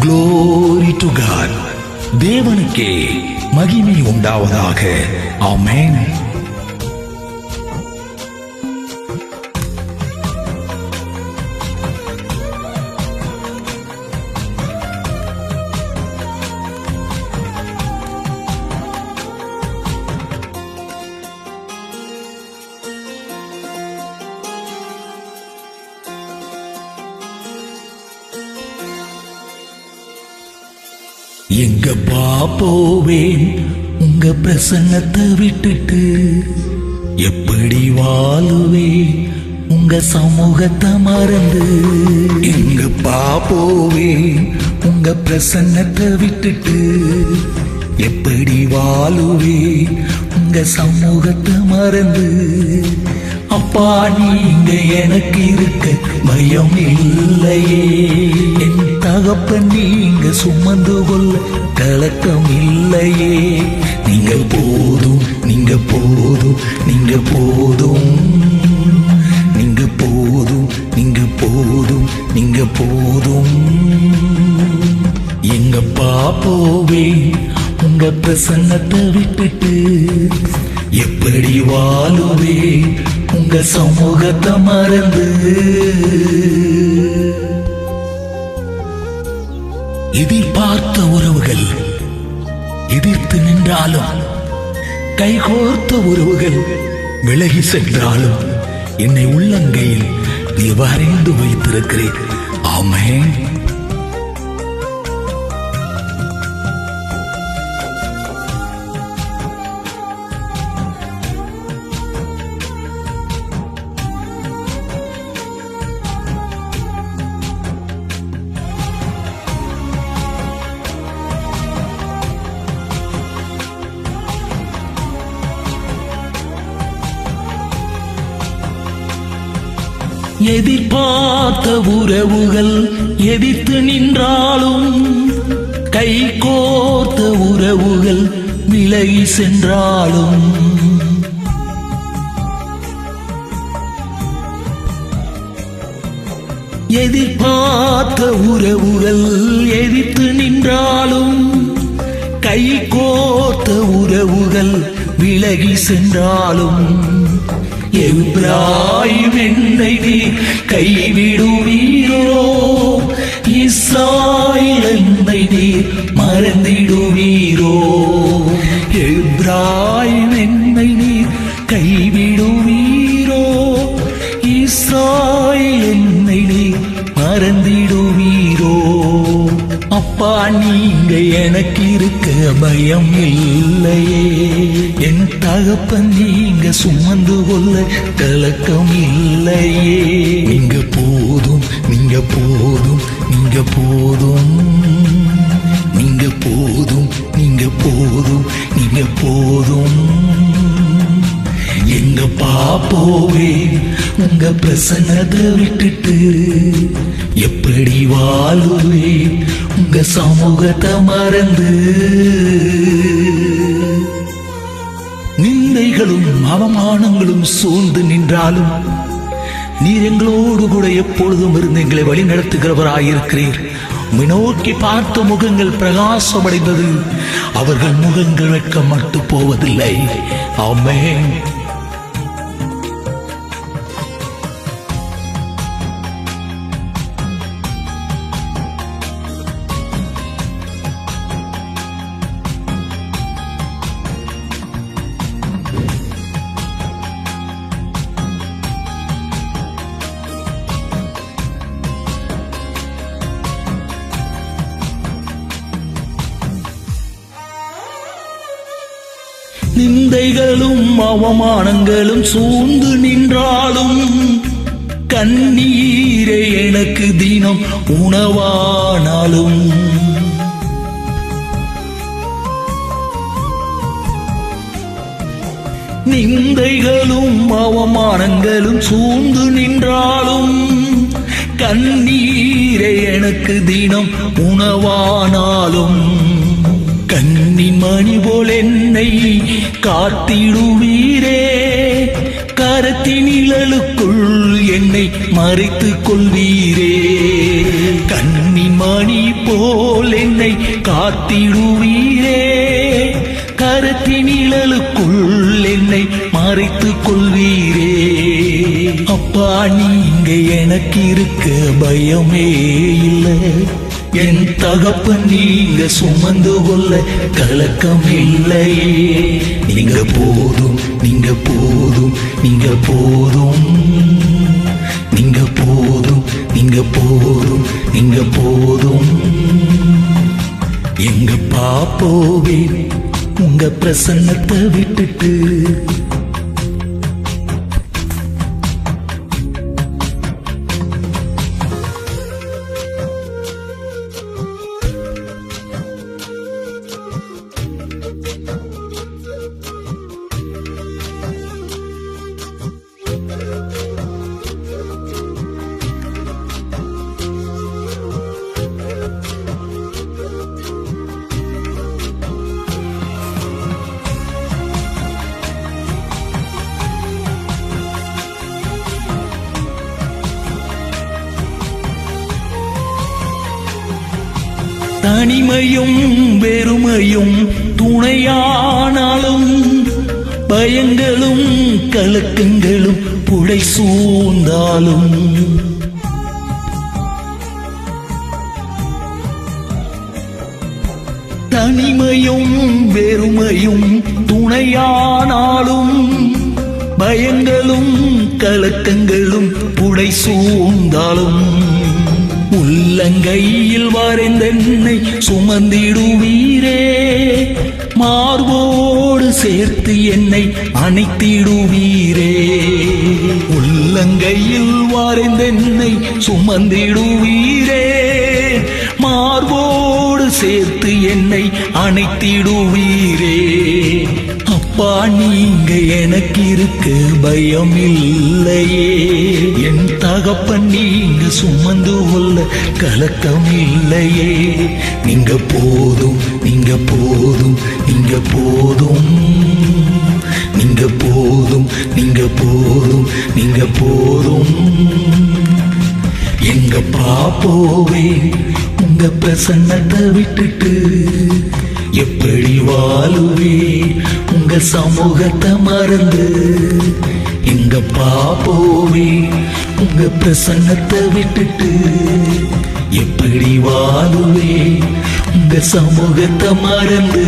Glory to God. தேவனுக்கே மகிமை உண்டாவதாக ஆமென் எங்க போவேன் உங்க பிரசன்னத்தை விட்டுட்டு எப்படி வாழுவேன் உங்க சமூகத்தை மறந்து? எங்க போவேன் உங்க பிரசன்னத்தை விட்டுட்டு எப்படி வாழுவேன் உங்க சமூகத்தை மறந்து? அப்பா நீங்க எனக்கு இருக்க பயம் இல்லை. தகப்பன் நீங்க சுமந்து கொள்ள கலக்கம் இல்லையே. நீங்க போதும் நீங்க போதும் நீங்க போதும். நீங்க போதும் நீங்க போதும் நீங்க போதும். எங்க பாப்போவே உங்க பிரசன்னத்தை விட்டுட்டு எப்படி வாழுவே உங்க சமூகத்தை மறந்து. எதிர்பார்த்த உறவுகள் எதிர்த்து நின்றாலும் கைகோர்த்த உறவுகள் விலகி சென்றாலும் என்னை உள்ளங்கையில் நீ வரைந்து வைத்திருக்கிறேன். ஆமே எதிர்பார்த்த உறவுகள் எதிர்த்து நின்றாலும் கை கோர்த்த உறவுகள் விலகி சென்றாலும். எதிர்பார்த்த உறவுகள் எதிர்த்து நின்றாலும் கை கோர்த்த உறவுகள் விலகி சென்றாலும். எப்ராயிம் என்னை நீ கைவிடுவீரோ? இஸ்ராயில் என்னை நீ மறந்திடுவீரோ? எப்ராயிம் என்னை நீ கைவிடுவீரோ? இஸ்ராயில் என்னை நீ மறந்திடுவீரோ? அப்பா நீங்க எனக்கு இருக்க பயம் இல்லையே. என் தகப்பன் நீங்க சுமந்து கொள்ள கலக்கம் இல்லையே. நீங்க போதும் நீங்க போதும் நீங்க போதும். நீங்க போதும் நீங்க போதும் நீங்க போதும். எங்க பாப்போவே உங்க பிரசனத்தை விட்டுட்டு எப்படி வாழுவே? உங்க சமூகத்தை மறந்து நிந்தைகளும் அவமானங்களும் சூழ்ந்து நின்றாலும் நீர் எங்களோடு கூட எப்பொழுதும் இருந்து எங்களை வழி நடத்துகிறவராயிருக்கிறீர் நோக்கி பார்த்த முகங்கள் பிரகாசமடைந்தது. அவர்கள் முகங்கள் வெட்கமட்டு போவதில்லை. ஆமென். நிந்தைகளும் அவமானங்களும் சூழ்ந்து நின்றாலும் கண்ணீரே எனக்கு தினம் உணவானாலும். நிந்தைகளும் அவமானங்களும் சூழ்ந்து நின்றாலும் கண்ணீரே எனக்கு தினம் உணவானாலும். கண்ணின் மணி போல் என்னை காத்திடுவீரே. கரத்தின் நிழலுக்குள் என்னை மறைத்துக் கொள்வீரே. கன்னிமணி போல் என்னை காத்திடுவீரே. கரத்தின் நிழலுக்குள் என்னை மறைத்துக் கொள்வீரே. அப்பா நீங்க எனக்கு இருக்க பயமே இல்லை. என் தகப்பன் நீங்க சுமந்து கொள்ள கலக்கம் இல்லையே நீங்க போதும் நீங்க போதும் நீங்க போதும். நீங்க போதும் நீங்க போதும் நீங்க போதும். எங்க பாப்போவே உங்க பிரசன்னத்தை விட்டுட்டு தனிமையும் வெறுமையும் துணையானாலும் பயங்களும் கலக்கங்களும் புடை சூழ்ந்தாலும். தனிமையும் வெறுமையும் துணையானாலும் பயங்களும் கலக்கங்களும் புடை சூழ்ந்தாலும். உள்ளங்கையில் வரைந்தென்னை சுமந்திடுவீரே. மார்போடு சேர்த்து என்னை அணைத்திடுவீரே. உள்ளங்கையில் வரைந்தென்னை சுமந்திடுவீரே. மார்போடு சேர்த்து என்னை அணைத்திடுவீரே. அப்பா நீங்க எனக்கு இருக்க பயம் இல்லையே என் தகப்பன் நீங்க சுமந்து கொள்ள கலக்கம் இல்லையே நீங்க போதும் நீங்க போதும் நீங்க போதும். நீங்க போதும் நீங்க போதும் நீங்க போதும். எங்க பாப்போவே உங்க பிரசன்னத்தை விட்டுட்டு எப்படி வாழுவே? உங்க சமூகத்தை மறந்து எங்க பாப்போவே உங்க பிரசன்னத்தை விட்டுட்டு எப்படி வாழுவே? உங்க சமூகத்தை மறந்து